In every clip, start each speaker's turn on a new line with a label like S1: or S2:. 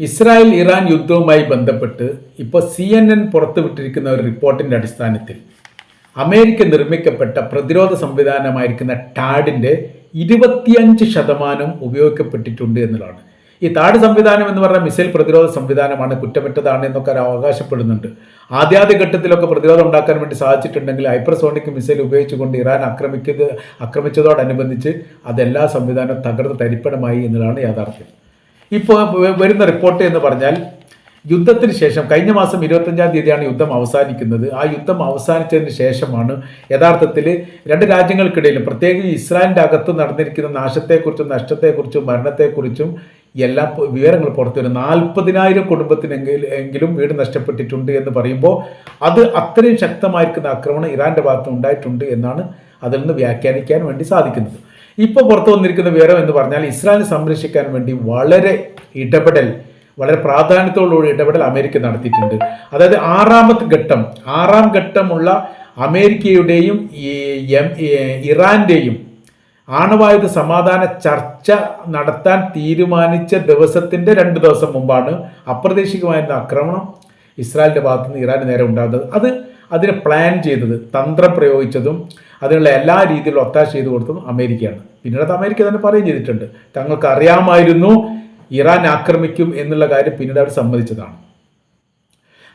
S1: Israel Iran യുദ്ധവുമായി ബന്ധപ്പെട്ട് ഇപ്പോൾ C N N പുറത്തുവിട്ടിരിക്കുന്ന ഒരു റിപ്പോർട്ടിന്റെ അടിസ്ഥാനത്തിൽ അമേരിക്ക നിർമ്മിക്കപ്പെട്ട പ്രതിരോധ സംവിധാനമായിരിക്കുന്ന ടാഡിന്റെ ഇരുപത്തിയഞ്ച് ശതമാനം ഉപയോഗിക്കപ്പെട്ടിട്ടുണ്ട് എന്നുള്ളതാണ്. ഈ താഡ് സംവിധാനം എന്ന് പറഞ്ഞാൽ മിസൈൽ പ്രതിരോധ സംവിധാനമാണ് കുറ്റമറ്റതാണ് എന്നൊക്കെ അവകാശപ്പെടുന്നുണ്ട്. ആദ്യാദ്യ ഘട്ടത്തിലൊക്കെ പ്രതിരോധം ഉണ്ടാക്കാൻ വേണ്ടി സാധിച്ചിട്ടുണ്ടെങ്കിൽ ഹൈപ്പർസോണിക് മിസൈൽ ഉപയോഗിച്ചുകൊണ്ട് ഇറാൻ ആക്രമിക്കുന്നത് ആക്രമിച്ചതോടനുബന്ധിച്ച് അതെല്ലാ സംവിധാനവും തകർന്ന് തരിപ്പണമായി എന്നുള്ളതാണ് യാഥാർത്ഥ്യം. ഇപ്പോൾ വരുന്ന റിപ്പോർട്ട് എന്ന് പറഞ്ഞാൽ യുദ്ധത്തിന് ശേഷം കഴിഞ്ഞ മാസം ഇരുപത്തഞ്ചാം തീയതിയാണ് യുദ്ധം അവസാനിക്കുന്നത്. ആ യുദ്ധം അവസാനിച്ചതിന് ശേഷമാണ് യഥാർത്ഥത്തിൽ രണ്ട് രാജ്യങ്ങൾക്കിടയിലും പ്രത്യേകിച്ച് ഇസ്രായേലിന്റെ അകത്ത് നടന്നിരിക്കുന്ന നാശത്തെക്കുറിച്ചും നഷ്ടത്തെക്കുറിച്ചും മരണത്തെക്കുറിച്ചും എല്ലാ വിവരങ്ങൾ പുറത്തു വരും. നാൽപ്പതിനായിരം കുടുംബത്തിനെങ്കിൽ എങ്കിലും വീട് നഷ്ടപ്പെട്ടിട്ടുണ്ട് എന്ന് പറയുമ്പോൾ അത് അത്രയും ശക്തമായിരിക്കുന്ന ആക്രമണം ഇറാന്റെ ഭാഗത്ത് ഉണ്ടായിട്ടുണ്ട് എന്നാണ് അതിൽ നിന്ന് വ്യാഖ്യാനിക്കാൻ വേണ്ടി സാധിക്കുന്നത്. ഇപ്പോൾ പുറത്തു വന്നിരിക്കുന്ന വിവരം എന്ന് പറഞ്ഞാൽ ഇസ്രായേലിനെ സംരക്ഷിക്കാൻ വേണ്ടി വളരെ ഇടപെടൽ വളരെ പ്രാധാന്യത്തോടുകൂടി ഇടപെടൽ അമേരിക്ക നടത്തിയിട്ടുണ്ട്. അതായത് ആറാമത്തെ ഘട്ടം ആറാം ഘട്ടമുള്ള അമേരിക്കയുടെയും ഇറാന്റെയും ആണവായുധ സമാധാന ചർച്ച നടത്താൻ തീരുമാനിച്ച ദിവസത്തിന്റെ രണ്ട് ദിവസം മുമ്പാണ് അപ്രതീക്ഷിതമായിരുന്ന ആക്രമണം ഇസ്രായേലിന്റെ ഭാഗത്തുനിന്ന് ഇറാൻ നേരെ ഉണ്ടാകുന്നത്. അത് അതിനെ പ്ലാൻ ചെയ്തത് തന്ത്രം പ്രയോഗിച്ചതും അതിനുള്ള എല്ലാ രീതിയിലും ഒത്താശ ചെയ്തു കൊടുത്തതും അമേരിക്കയാണ്. പിന്നീട് അത് അമേരിക്ക തന്നെ പറയുകയും ചെയ്തിട്ടുണ്ട്. തങ്ങൾക്ക് അറിയാമായിരുന്നു ഇറാൻ ആക്രമിക്കും എന്നുള്ള കാര്യം പിന്നീട് അവർ സമ്മതിച്ചതാണ്.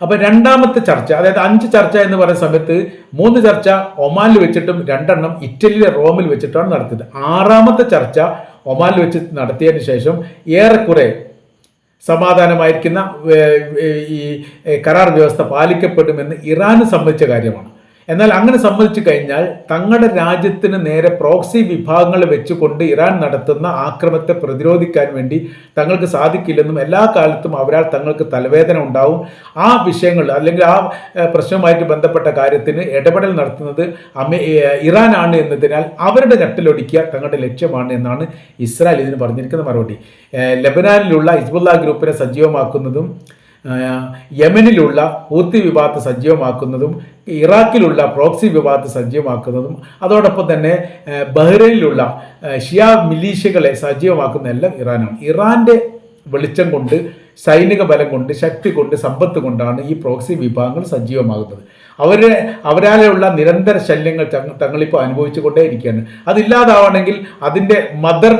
S1: അപ്പൊ രണ്ടാമത്തെ ചർച്ച അതായത് അഞ്ച് ചർച്ച എന്ന് പറയുന്ന സമയത്ത് മൂന്ന് ചർച്ച ഒമാനിൽ വെച്ചിട്ടും രണ്ടെണ്ണം ഇറ്റലിയിലെ റോമിൽ വെച്ചിട്ടാണ് നടത്തിയത്. ആറാമത്തെ ചർച്ച ഒമാനിൽ വെച്ച് നടത്തിയതിന് ശേഷം ഏറെക്കുറെ സമാധാനമായിരിക്കുന്ന ഈ കരാർ വ്യവസ്ഥ പാലിക്കപ്പെടുമെന്ന് ഇറാന് സംബന്ധിച്ച കാര്യമാണ്. എന്നാൽ അങ്ങനെ സംബന്ധിച്ചു കഴിഞ്ഞാൽ തങ്ങളുടെ രാജ്യത്തിന് നേരെ പ്രോക്സി വിഭാഗങ്ങൾ വെച്ചുകൊണ്ട് ഇറാൻ നടത്തുന്ന ആക്രമത്തെ പ്രതിരോധിക്കാൻ വേണ്ടി തങ്ങൾക്ക് സാധിക്കില്ലെന്നും എല്ലാ കാലത്തും അവരാൽ തങ്ങൾക്ക് തലവേദന ഉണ്ടാവും. ആ വിഷയങ്ങൾ അല്ലെങ്കിൽ ആ പ്രശ്നവുമായിട്ട് ബന്ധപ്പെട്ട കാര്യത്തിന് ഇടപെടൽ നടത്തുന്നത് അമേ ഇറാനാണ് എന്നതിനാൽ അവരുടെ ഞെട്ടലൊടിക്കുക തങ്ങളുടെ ലക്ഷ്യമാണ് എന്നാണ് ഇസ്രായേൽ ഇതിന് പറഞ്ഞിരിക്കുന്ന മറുപടി ലബനാനിലുള്ള ഹിസ്ബുള്ള ഗ്രൂപ്പിനെ സജീവമാക്കുന്നതും യമനിലുള്ള ഹൂത്തി വിഭാഗത്തെ സജീവമാക്കുന്നതും ഇറാഖിലുള്ള പ്രോക്സി വിഭാഗത്തെ സജീവമാക്കുന്നതും അതോടൊപ്പം തന്നെ ബഹ്റൈനിലുള്ള ഷിയ മിലീഷ്യകളെ സജീവമാക്കുന്ന എല്ലാം ഇറാനാണ്. ഇറാന്റെ വെളിച്ചം കൊണ്ട് സൈനിക ബലം കൊണ്ട് ശക്തി കൊണ്ട് സമ്പത്ത് കൊണ്ടാണ് ഈ പ്രോക്സി വിഭാഗങ്ങൾ സജീവമാകുന്നത്. അവരെ അവരാലുള്ള നിരന്തര ശല്യങ്ങൾ തങ്ങളിപ്പോൾ അനുഭവിച്ചു കൊണ്ടേയിരിക്കുകയാണ് അതില്ലാതാവണമെങ്കിൽ അതിന്റെ മദർ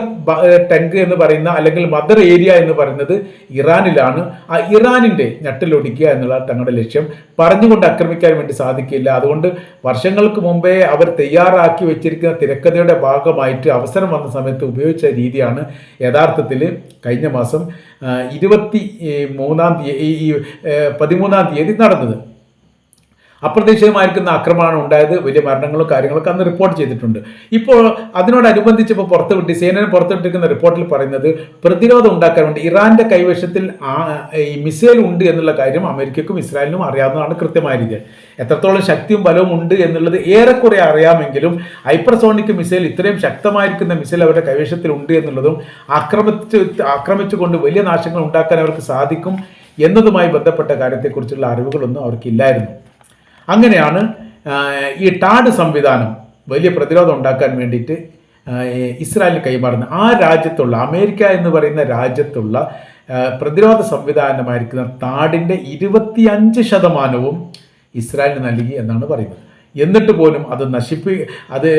S1: ടെങ്ക് എന്ന് പറയുന്ന അല്ലെങ്കിൽ മദർ ഏരിയ എന്ന് പറയുന്നത് ഇറാനിലാണ്. ആ ഇറാനിന്റെ ഞെട്ടിലൊടിക്കുക എന്നുള്ള തങ്ങളുടെ ലക്ഷ്യം. പറഞ്ഞുകൊണ്ട് ആക്രമിക്കാൻ വേണ്ടി സാധിക്കില്ല. അതുകൊണ്ട് വർഷങ്ങൾക്ക് മുമ്പേ അവർ തയ്യാറാക്കി വെച്ചിരിക്കുന്ന തിരക്കഥയുടെ ഭാഗമായിട്ട് അവസരം വന്ന സമയത്ത് ഉപയോഗിച്ച രീതിയാണ് യഥാർത്ഥത്തിൽ കഴിഞ്ഞ മാസം ഇരുപത്തി മൂന്നാം തീയതി ഈ പതിമൂന്നാം തീയതി നടന്നത്. അപ്രതീക്ഷിതമായിരിക്കുന്ന ആക്രമണമാണ് ഉണ്ടായത്. വലിയ മരണങ്ങളും കാര്യങ്ങളൊക്കെ അന്ന് റിപ്പോർട്ട് ചെയ്തിട്ടുണ്ട്. ഇപ്പോൾ അതിനോടനുബന്ധിച്ച് ഇപ്പോൾ പുറത്തുവിട്ട് സേനയെ പുറത്തുവിട്ടിരിക്കുന്ന റിപ്പോർട്ടിൽ പറയുന്നത് പ്രതിരോധം ഉണ്ടാക്കാൻ വേണ്ടി ഇറാന്റെ കൈവശത്തിൽ ഈ മിസൈൽ ഉണ്ട് എന്നുള്ള കാര്യം അമേരിക്കക്കും ഇസ്രായേലിനും അറിയാവുന്നതാണ് കൃത്യമായ രീതിയിൽ. എത്രത്തോളം ശക്തിയും ബലവും ഉണ്ട് എന്നുള്ളത് ഏറെക്കുറെ അറിയാമെങ്കിലും ഹൈപ്പർസോണിക് മിസൈൽ ഇത്രയും ശക്തമായിരിക്കുന്ന മിസൈൽ അവരുടെ കൈവശത്തിൽ ഉണ്ട് എന്നുള്ളതും ആക്രമിച്ച് ആക്രമിച്ചുകൊണ്ട് വലിയ നാശങ്ങൾ ഉണ്ടാക്കാൻ അവർക്ക് സാധിക്കും എന്നതുമായി ബന്ധപ്പെട്ട കാര്യത്തെക്കുറിച്ചുള്ള അറിവുകളൊന്നും അവർക്കില്ലായിരുന്നു. അങ്ങനെയാണ് ഈ ടാഡ് സംവിധാനം വലിയ പ്രതിരോധം ഉണ്ടാക്കാൻ വേണ്ടിയിട്ട് ഇസ്രായേൽ കൈമാറുന്നത്. ആ രാജ്യത്തുള്ള അമേരിക്ക എന്ന് പറയുന്ന രാജ്യത്തുള്ള പ്രതിരോധ സംവിധാനമായിരിക്കുന്ന താടിന്റെ ഇരുപത്തിയഞ്ച് ശതമാനവും ഇസ്രായേലിന് നൽകി എന്നാണ് പറയുന്നത്. എന്നിട്ട് പോലും അത് നശിപ്പി അത്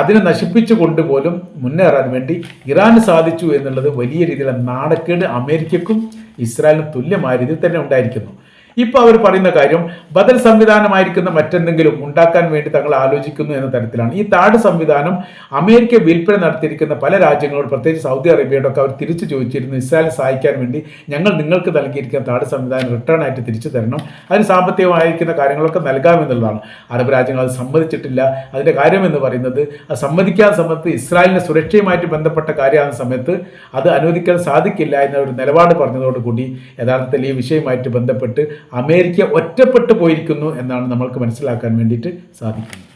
S1: അതിനെ നശിപ്പിച്ചു പോലും മുന്നേറാൻ വേണ്ടി ഇറാന് സാധിച്ചു എന്നുള്ളത് വലിയ രീതിയിലുള്ള നാണക്കേട് അമേരിക്കക്കും ഇസ്രായേലിനും തുല്യമായ രീതിയിൽ തന്നെ ഉണ്ടായിരിക്കുന്നു. ഇപ്പോൾ അവർ പറയുന്ന കാര്യം ബദൽ സംവിധാനമായിരിക്കുന്ന മറ്റെന്തെങ്കിലും ഉണ്ടാക്കാൻ വേണ്ടി തങ്ങൾ ആലോചിക്കുന്നു എന്ന തരത്തിലാണ്. ഈ താട് സംവിധാനം അമേരിക്ക വിൽപ്പന നടത്തിയിരിക്കുന്ന പല രാജ്യങ്ങളോട് പ്രത്യേകിച്ച് സൗദി അറേബ്യയോടൊക്കെ അവർ തിരിച്ചു ചോദിച്ചിരുന്നു ഇസ്രായേൽ സഹായിക്കാൻ വേണ്ടി ഞങ്ങൾ നിങ്ങൾക്ക് നൽകിയിരിക്കുന്ന താട് സംവിധാനം റിട്ടേൺ ആയിട്ട് തിരിച്ചു തരണം. അതിന് സാമ്പത്തികമായിരിക്കുന്ന കാര്യങ്ങളൊക്കെ നൽകാമെന്നുള്ളതാണ് അറബ് രാജ്യങ്ങൾ അത് സമ്മതിച്ചിട്ടില്ല. അതിന്റെ കാര്യം എന്ന് പറയുന്നത് അത് സമ്മതിക്കാൻ സമയത്ത് ഇസ്രായേലിന്റെ സുരക്ഷയുമായിട്ട് ബന്ധപ്പെട്ട കാര്യമാകുന്ന സമയത്ത് അത് അനുവദിക്കാൻ സാധിക്കില്ല എന്ന ഒരു നിലപാട് പറഞ്ഞതോടുകൂടി യഥാർത്ഥത്തിൽ ഈ വിഷയമായിട്ട് ബന്ധപ്പെട്ട് അമേരിക്ക ഒറ്റപ്പെട്ടു പോയിരിക്കുന്നു എന്നാണ് നമ്മൾക്ക് മനസ്സിലാക്കാൻ വേണ്ടിയിട്ട് സാധിക്കുന്നത്.